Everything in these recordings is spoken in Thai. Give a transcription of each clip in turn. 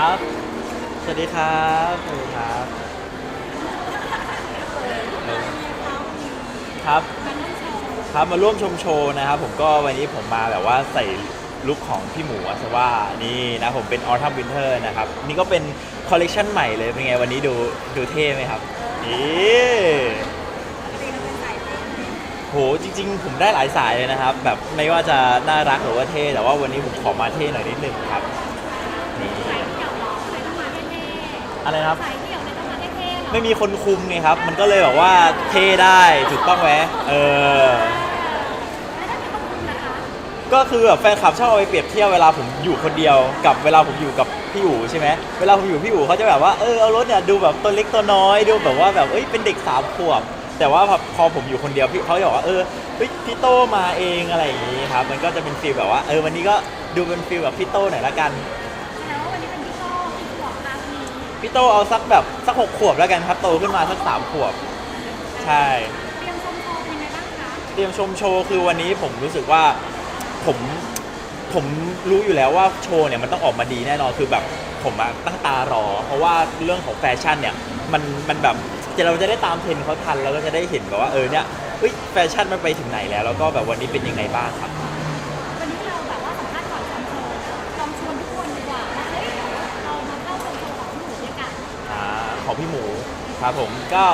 ครับ สวัสดีครับ สวัสดีครับ ครับ ครับ มาร่วมชมโชว์นะครับ ผมก็วันนี้ผมมาแบบว่าใส่ลุคของพี่หมูอัศว่านี่นะผมเป็น Autumn Winter นะครับ นี่ก็เป็นคอลเลกชันใหม่เลย เป็นไงวันนี้ดูดูเท่ไหมครับนี่โหจริง ๆ ผมได้หลายสายเลยนะครับ แบบไม่ว่าจะน่ารักหรือว่าเท่ แต่ว่าวันนี้ผมขอมาเท่หน่อยนิดนึงครับนี่ อะไรนะครับไม่มีคนคุมไงครับ มันก็เลยแบบว่าเท่ได้ถูกต้องไหมเออก็คือแบบแฟนคลับชอบเอาไปเปรียบเทียบเวลาผมอยู่คนเดียวกับเวลาผมอยู่กับพี่อู๋ใช่ไหมเวลาผมอยู่พี่อู๋เขาจะแบบว่าเออเอารถเนี่ยดูแบบตัวเล็กตัวน้อยดูแบบว่าแบบเอ้ยเป็นเด็กสามขวบแต่ว่าพอพอผมอยู่คนเดียวพี่เขาจะบอกว่าเออเฮ้ยพี่โตมาเองอะไรอย่างงี้ครับมันก็จะเป็นฟีลแบบว่าเออวันนี้ก็ดูเป็นฟีลแบบพี่โตหน่อยละกัน พี่โตเอาสักแบบสักหกขวบแล้วกันครับโตขึ้นมาสักสามขวบ ใช่เตรียมชมโชว์คือวันนี้ผมรู้สึกว่าผมผมรู้อยู่แล้วว่าโชว์เนี่ยมันต้องออกมาดีแน่นอนคือแบบผมอะตั้งตารอ เพราะว่าเรื่องของแฟชั่นเนี่ยมันมันแบบจะเราจะได้ตามเทรนด์เขาทันแล้วก็จะได้เห็นแบบว่าเออเนี่ยเฮ้ยแฟชั่นมันไปถึงไหนแล้ว แล้วก็แบบวันนี้เป็นยังไงบ้างครับ พี่หมูครับผมก็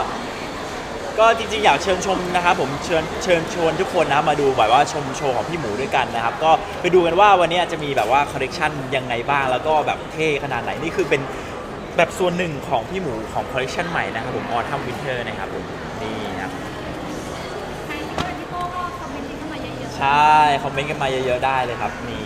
ก็จริงๆ อยากเชิญชมนะครับผมเชิญเชิญชวนทุกคนนะมาดูแบบว่าชมโชว์ของพี่หมูด้วยกันนะครับ ก็ไปดูกันว่าวันนี้จะมีแบบว่าคอลเลกชันยังไงบ้างแล้วก็แบบเท่ขนาดไหนนี่คือเป็นแบบส่วนหนึ่งของพี่หมูของคอลเลกชันใหม่นะครับผมออทัมวินเทอร์นะครับผมนี่นะครับใครที่ว่าเป็นพี่โก้ก็คอมเมนต์กันเข้ามาเยอะๆใช่คอมเมนต์กันมาเยอะๆได้เลยครับนี่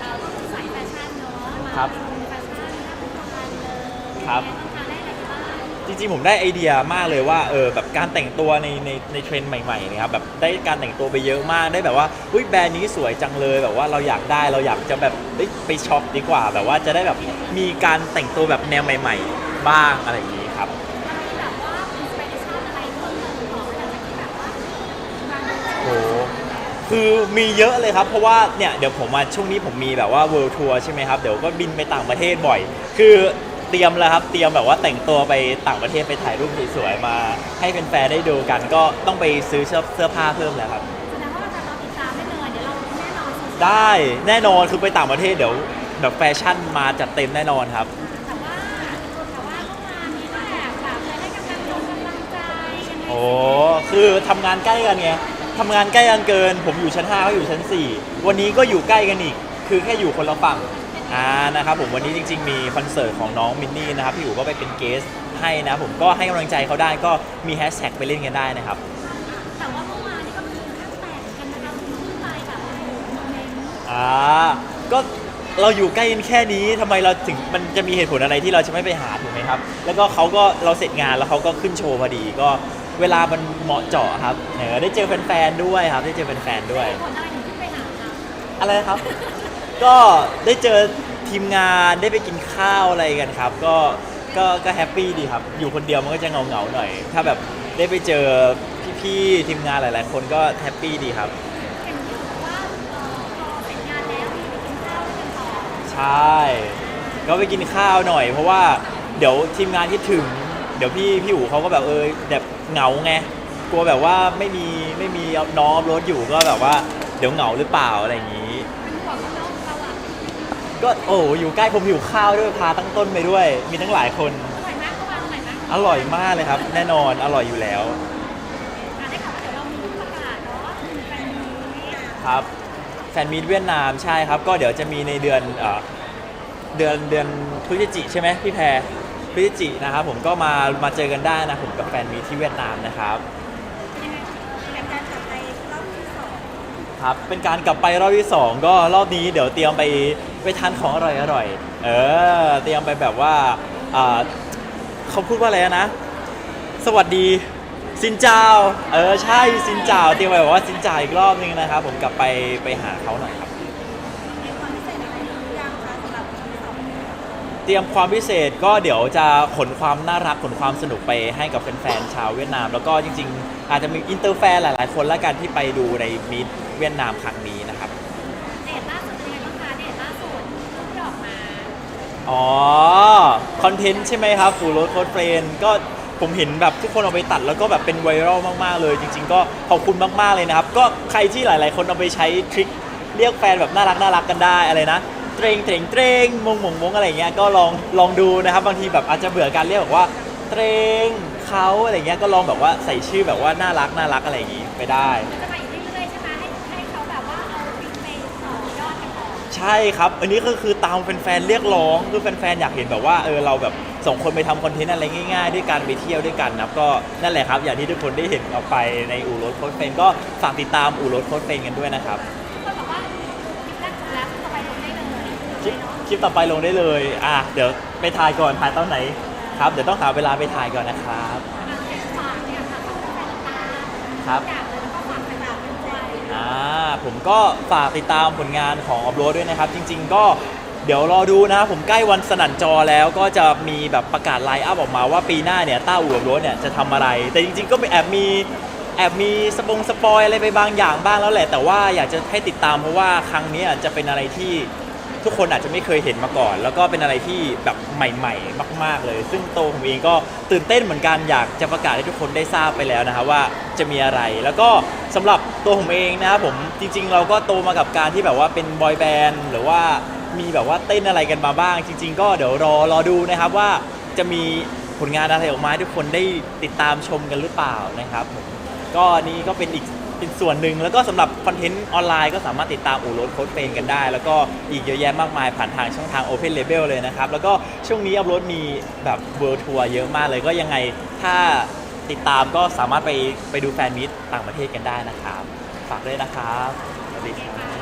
เราก็คือสายแฟชั่นเนาะมาครับ แฟชั่นหน้าผู้ชายเลย ครับทานได้อะไรบ้างจริงๆ ผมได้ไอเดียมากเลยว่าเออแบบการแต่งตัวในในในเทรนด์ใหม่ๆเนะครับแบบได้การแต่งตัวไปเยอะมากได้แบบว่าอุ้ยแบรนด์นี้สวยจังเลยแบบว่าเราอยากได้เราอยากจะแบบเอ้ยไปช็อปดีกว่าแบบว่าจะได้แบบมีการแต่งตัวแบบแนวใหม่ ๆ บ้างอะไรอย่างนี้ครับมันมีแบบว่าอินสปิเรชันอะไรเพิ่มเติมต่อหลังจากที่แบบว่าบางโชโอ้ว์คือมีเยอะเลยครับ เพราะว่าเนี่ยเดี๋ยวผมมาช่วงนี้ผมมีแบบว่า world tour ใช่ไหมครับ เดี๋ยวก็บินไปต่างประเทศบ่อย คือ เตรียมแล้วครับเตรียมแบบว่าแต่งตัวไปต่างประเทศไปถ่ายรูปสวยๆมา ให้แฟนๆได้ดูกัน ก็ต้องไปซื้อเสื้อเสื้อผ้าเพิ่มแล้วครับ แสดงว่าเราจะรอติดตามได้เลยเดี๋ยวเราแน่นอนสุดได้แน่นอนคือไปต่างประเทศเดี๋ยวแบบแฟชั่นมาจัดเต็มแน่นอนครับ แต่ว่าแต่ว่าเมื่อวานนี้ก็แอบแบบเลยให้กำลังใจกำลังใจยังไงโอ้คือทำงานใกล้กันไงทำงานใกล้กันเกิน ผมอยู่ชั้น5เขาอยู่ชั้น 4 วันนี้ก็อยู่ใกล้กันอีก คือแค่อยู่คนละฝั่ง อ่านะครับผมวันนี้จริง ๆ มีคอนเสิร์ตของน้องมินนี่นะครับพี่อู๋ก็ไปเป็นเกสให้นะผมก็ให้กำลังใจเขาได้ก็มีแฮชแท็กไปเล่นกันได้นะครับ แต่ว่าเมื่อวานนี้ก็มีขั้นแตกกันนะคะคุณขึ้นไปแบบโอ้โหโมเมนต์อ่าก็เราอยู่ใกล้กันแค่นี้ทำไมเราถึงมันจะมีเหตุผลอะไรที่เราจะไม่ไปหาถูกไหมครับ แล้วก็เขาก็เราเสร็จงานแล้วเขาก็ขึ้นโชว์พอดีก็เวลามันเหมาะเจาะครับเออได้เจอแฟนๆด้วยครับ ได้เจอแฟนๆด้วย ผลอะไรถึงขึ้นไปหาคะอะไรนะครับ ก็ได้เจอทีมงานได้ไปกินข้าวอะไรกันครับ ก็ก็ก็แฮปปี้ดีครับ อยู่คนเดียวมันก็จะเงาเงาๆหน่อย ถ้าแบบได้ไปเจอพี่ๆทีมงานหลาย ๆ คนก็แฮปปี้ดีครับ เห็นที่บอกว่าเอ่อพอเสร็จงานแล้วมีไปกินข้าวด้วยกันต่อใช่ ก็ไปกินข้าวหน่อย เพราะว่าเดี๋ยวทีมงานคิดถึง เดี๋ยวพี่พี่อู๋เขาก็แบบเออแบบเหงาไงกลัวแบบว่าไม่มีไม่มีน้องรถอยู่ก็แบบว่า เดี๋ยวเหงาหรือเปล่าอะไรอย่างนี้ห่วงน้องๆเราอะ ก็โอ้อยู่ใกล้ผมอยู่ข้าวด้วยพาตั้งต้นไปด้วย มีทั้งหลายคนอร่อยมากก็วางอร่อยมากอร่อยมากเลยครับ แน่นอนอร่อยอยู่แล้วอะได้ข่าวว่าเดี๋ยวเรามีประกาศเนาะถึงแฟนนี้ครับแฟนมีดเวียดนามใช่ครับ ก็เดี๋ยวจะมีในเดือนเอ่อเดือนเดือนพฤศจิใช่ไหมพี่แพรพฤศจินะครับผมก็มามาเจอกันได้นะผมกับแฟนมีตที่เวียดนามนะครับยังไงแบบการจัดไปรอบที่สองครับเป็นการกลับไปรอบที่สองก็รอบนี้เดี๋ยวเตรียมไป ไปทานของอร่อยอร่อยๆเออเตรียมไปแบบว่าอ่าเขาพูดว่าอะไรนะ สวัสดีซินเจ้าเออใช่ซินเจ้าเตรียมไปแบบว่าซินเจ้าอีกรอบนึงนะครับ ผมกลับไปไปหาเขาหน่อยครับ มีความพิเศษอะไรหรือยังคะสำหรับที่สองเตรียมความพิเศษก็เดี๋ยวจะขนความน่ารักขนความสนุกไปให้กับแฟนๆชาวเวียดนาม แล้วก็จริง ๆ อาจจะมีอินเตอร์แฟนหลาย ๆ คนละกันที่ไปดูในมีดเวียดนามครั้งนี้นะครับ เดทล่าสุดเป็นยังไงบ้างคะเดทล่าสุดรูปที่ อ๋อ คอนเทนต์ใช่ไหมครับฟูโรถโค้ดเฟรนก็ผมเห็นแบบทุกคนเอาไปตัดแล้วก็แบบเป็นไวรัลมากๆเลย จริง ๆ ก็ขอบคุณมากๆเลยนะครับ ก็ใครที่หลาย ๆ คนเอาไปใช้ทริคเรียกแฟนแบบน่ารักน่ารักกันได้อะไรนะเตรงเตรงเตรงมงมงมงอะไรเงี้ยก็ลองลองดูนะครับ บางทีแบบอาจจะเบื่อการเรียกแบบว่าเตรงเขาอะไรเงี้ยก็ลองแบบว่าใส่ชื่อแบบว่าน่ารักน่ารักอะไรอย่างงี้ไปได้ ใช่ครับ อันนี้ก็คือตามแฟนๆเรียกร้องคือแฟนๆอยากเห็นแบบว่าเออเราแบบสองคนไปทำคอนเทนต์อะไรง่ายๆ ด้วยกันไปเที่ยวด้วยกันนะครับก็นั่นแหละครับ อย่างที่ทุกคนได้เห็นออกไปในอู่รถโค้ดเฟนก็ฝากติดตามอู่รถโค้ดเฟนกันด้วยนะครับทุกคนบอกว่าคลิปแรกจบแล้วต่อไปลงได้เลยคลิปคลิปต่อไปลงได้เลยอะเดี๋ยวไปถ่ายก่อนถ่ายตอนไหนครับเดี๋ยวต้องหาเวลาไปถ่ายก่อนนะครับอะเก็บฝากเนี่ยค่ะฝากแฟนตามครับ อยากเลย อ่าผมก็ฝากติดตามผลงานของออฟโรดด้วยนะครับ จริง ๆ ก็เดี๋ยวรอดูนะครับผมใกล้วันสนั่นจอแล้วก็จะมีแบบประกาศไลน์อัพออกมาว่าปีหน้าเนี่ยต้าอู่ออฟโรดเนี่ยจะทำอะไร แต่จริง ๆ ก็แอบมีแอบมีสปงสปอยอะไรไปบางอย่างบ้างแล้วแหละ แต่ว่าอยากจะให้ติดตามเพราะว่าครั้งเนี้ยจะเป็นอะไรที่ ทุกคนอาจจะไม่เคยเห็นมาก่อน แล้วก็เป็นอะไรที่แบบใหม่ ๆ มาก ๆ เลย ซึ่งโตวผมเองก็ตื่นเต้นเหมือนกันอยากจะประกาศให้ทุกคนได้ทราบไปแล้วนะครับว่าจะมีอะไร แล้วก็สำหรับตัวผมเองนะครับผมจริง ๆ เราก็โตมากับการที่แบบว่าเป็นบอยแบนด์หรือว่ามีแบบว่าเต้นอะไรกันมาบ้าง จริง ๆ ก็เดี๋ยวรอรอดูนะครับว่าจะมีผลงานอะไรออกมาให้ทุกคนได้ติดตามชมกันหรือเปล่านะครับผมก็นี่ก็เป็นอีก เป็นส่วนหนึ่ง แล้วก็สำหรับคอนเทนต์ออนไลน์ก็สามารถติดตามอู่รถโค้ดเฟนกันได้ แล้วก็อีกเยอะแยะมากมายผ่านทางช่องทาง Open Label เลยนะครับ แล้วก็ช่วงนี้อัพโหลดมีแบบเวิร์ทัวร์เยอะมากเลยก็ยังไงถ้าติดตามก็สามารถไปไปดูแฟนมิตต่างประเทศกันได้นะครับ ฝากด้วยนะครับสวัสดีครับ